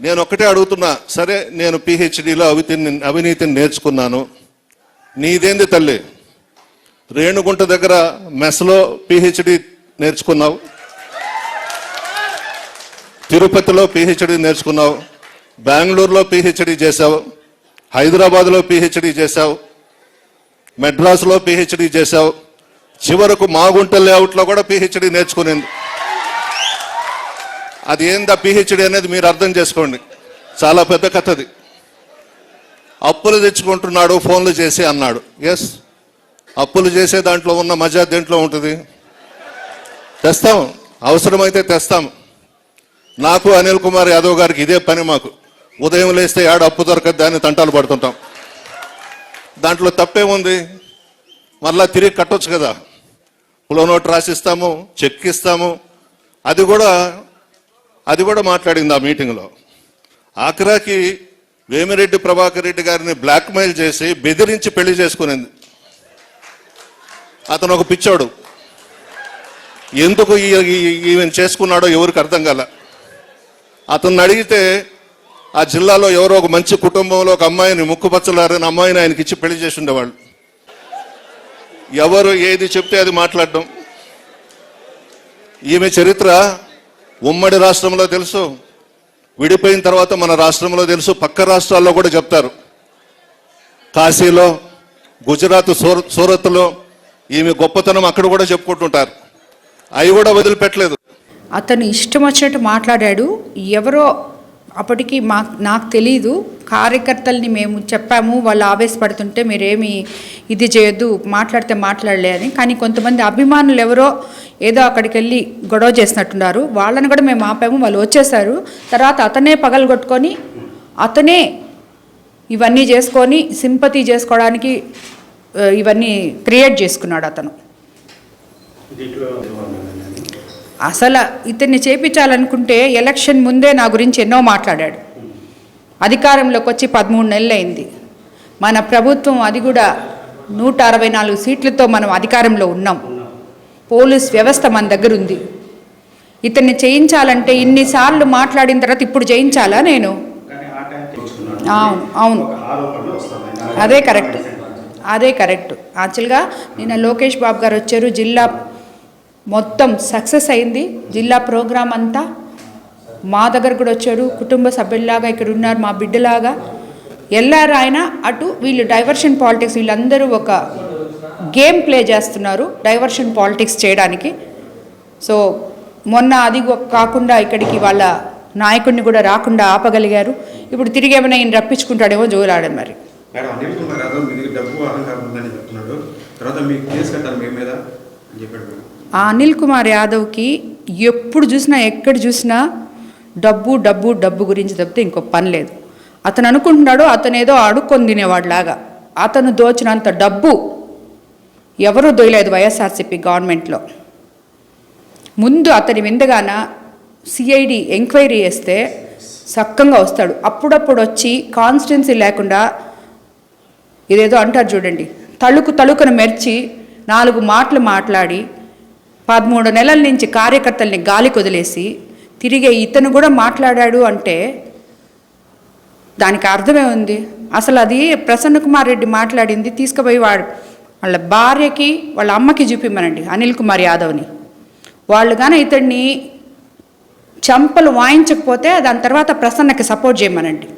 నేను ఒక్కటే అడుగుతున్నా. సరే నేను పిహెచ్డిలో అవితిని అవినీతిని నేర్చుకున్నాను. నీదేంది తల్లి? రేణుగుంట దగ్గర మెస్లో పిహెచ్డి నేర్చుకున్నావు. తిరుపతిలో పిహెచ్డి నేర్చుకున్నావు. బెంగళూరులో పిహెచ్డి చేశావు. హైదరాబాద్లో పిహెచ్డి చేశావు. మెడ్రాస్లో పిహెచ్డి చేశావు. చివరకు మాగుంట లేఅవుట్లో కూడా పిహెచ్డి నేర్చుకునేది. అది ఏందా పిహెచ్డి అనేది మీరు అర్థం చేసుకోండి. చాలా పెద్ద కథది. అప్పులు తెచ్చుకుంటున్నాడు ఫోన్లు చేసి అన్నాడు. ఎస్ అప్పులు చేసే దాంట్లో ఉన్న మజా దేంట్లో ఉంటుంది? తెస్తాం. అవసరమైతే తెస్తాం. నాకు అనిల్ కుమార్ యాదవ్ గారికి ఇదే పని మాకు. ఉదయం లేస్తే ఏడ అప్పు దొరకద్ది అని తంటాలు పడుతుంటాం. దాంట్లో తప్పేముంది మళ్ళా తిరిగి కట్టొచ్చు కదా. పులో నోట్ రాసిస్తాము చెక్ ఇస్తాము. అది కూడా అది కూడా మాట్లాడింది ఆ మీటింగ్లో. ఆఖరాకి వేమిరెడ్డి ప్రభాకర్ రెడ్డి గారిని బ్లాక్మెయిల్ చేసి బెదిరించి పెళ్ళి చేసుకునేది. అతను ఒక పిచ్చోడు. ఎందుకు ఈ- చేసుకున్నాడో ఎవరికి అర్థం కాల. అతన్ని అడిగితే ఆ జిల్లాలో ఎవరో ఒక మంచి కుటుంబంలో ఒక అమ్మాయిని ముక్కుపచ్చలారని అమ్మాయిని ఆయనకి ఇచ్చి పెళ్ళి చేసి ఉండేవాళ్ళు. ఎవరు ఏది చెప్తే అది మాట్లాడడం. ఈమె చరిత్ర ఉమ్మడి రాష్ట్రంలో తెలుసు. విడిపోయిన తర్వాత మన రాష్ట్రంలో తెలుసు. పక్క రాష్ట్రాల్లో కూడా చెప్తారు. కాశీలో గుజరాత్ సూర సూరత్లో ఈమె గొప్పతనం అక్కడ కూడా చెప్పుకుంటుంటారు. అవి కూడా వదిలిపెట్టలేదు. అతను ఇష్టం వచ్చినట్టు మాట్లాడాడు. ఎవరో అప్పటికి మా నాకు తెలీదు. కార్యకర్తల్ని మేము చెప్పాము. వాళ్ళు ఆవేశపడుతుంటే మీరేమి ఇది చేయొద్దు. మాట్లాడితే మాట్లాడలే అని. కానీ కొంతమంది అభిమానులు ఎవరో ఏదో అక్కడికి వెళ్ళి గొడవ చేసినట్టున్నారు. వాళ్ళని కూడా మేము ఆపాము వాళ్ళు వచ్చేసారు. తర్వాత అతనే పగలగొట్టుకొని అతనే ఇవన్నీ చేసుకొని సింపతి చేసుకోవడానికి ఇవన్నీ క్రియేట్ చేసుకున్నాడు అతను. అసలు ఇతన్ని చేపించాలనుకుంటే ఎలక్షన్ ముందే నా గురించి ఎన్నో మాట్లాడాడు. అధికారంలోకి వచ్చి పదమూడు నెలలు అయింది మన ప్రభుత్వం అది కూడా నూట అరవై నాలుగు సీట్లతో మనం అధికారంలో ఉన్నాం. పోలీస్ వ్యవస్థ మన దగ్గర ఉంది. ఇతన్ని చేయించాలంటే ఇన్నిసార్లు మాట్లాడిన తర్వాత ఇప్పుడు చేయించాలా నేను? అవును అవును. అదే కరెక్ట్. అదే కరెక్ట్. యాక్చువల్గా నిన్న లోకేష్ బాబు గారు వచ్చారు జిల్లా మొత్తం సక్సెస్ అయింది. జిల్లా ప్రోగ్రాం అంతా మా దగ్గర కూడా వచ్చాడు. కుటుంబ సభ్యుల్లాగా ఇక్కడ ఉన్నారు మా బిడ్డలాగా. వెళ్ళారు ఆయన అటు వీళ్ళు డైవర్షన్ పాలిటిక్స్ వీళ్ళందరూ ఒక గేమ్ ప్లే చేస్తున్నారు డైవర్షన్ పాలిటిక్స్ చేయడానికి. సో మొన్న అది కాకుండా ఇక్కడికి వాళ్ళ నాయకుడిని కూడా రాకుండా ఆపగలిగారు. ఇప్పుడు తిరిగి ఏమైనా ఈయన రప్పించుకుంటాడేమో జోలాడని మరి. అనిల్ కుమార్ యాదవ్కి ఎప్పుడు చూసినా ఎక్కడ చూసినా డబ్బు డబ్బు డబ్బు గురించి తప్పితే ఇంకో పని లేదు. అతను అనుకుంటున్నాడు అతను ఏదో అడుక్కొని తినేవాడిలాగా. అతను దోచినంత డబ్బు ఎవరూ దొయలేదు వైఎస్ఆర్సీపీ గవర్నమెంట్లో. ముందు అతని విందగాన సిఐడి ఎంక్వైరీ చేస్తే సక్కంగా వస్తాడు. అప్పుడప్పుడు వచ్చి కాన్స్టెన్సీ లేకుండా ఇదేదో అంటారు చూడండి తళుకు తళుకును మెర్చి నాలుగు మాటలు మాట్లాడి పదమూడు నెలల నుంచి కార్యకర్తల్ని గాలి కొదిలేసి తిరిగే ఇతను కూడా మాట్లాడాడు అంటే దానికి అర్థమే ఉంది అసలు అది ప్రసన్న కుమార్ రెడ్డి మాట్లాడింది తీసుకుపోయి వాడు వాళ్ళ భార్యకి వాళ్ళ అమ్మకి చూపిమ్మనండి అనిల్ కుమార్ యాదవ్ని. వాళ్ళు కానీ ఇతన్ని చంపలు వాయించకపోతే దాని తర్వాత ప్రసన్నకి సపోర్ట్ చేయమనండి.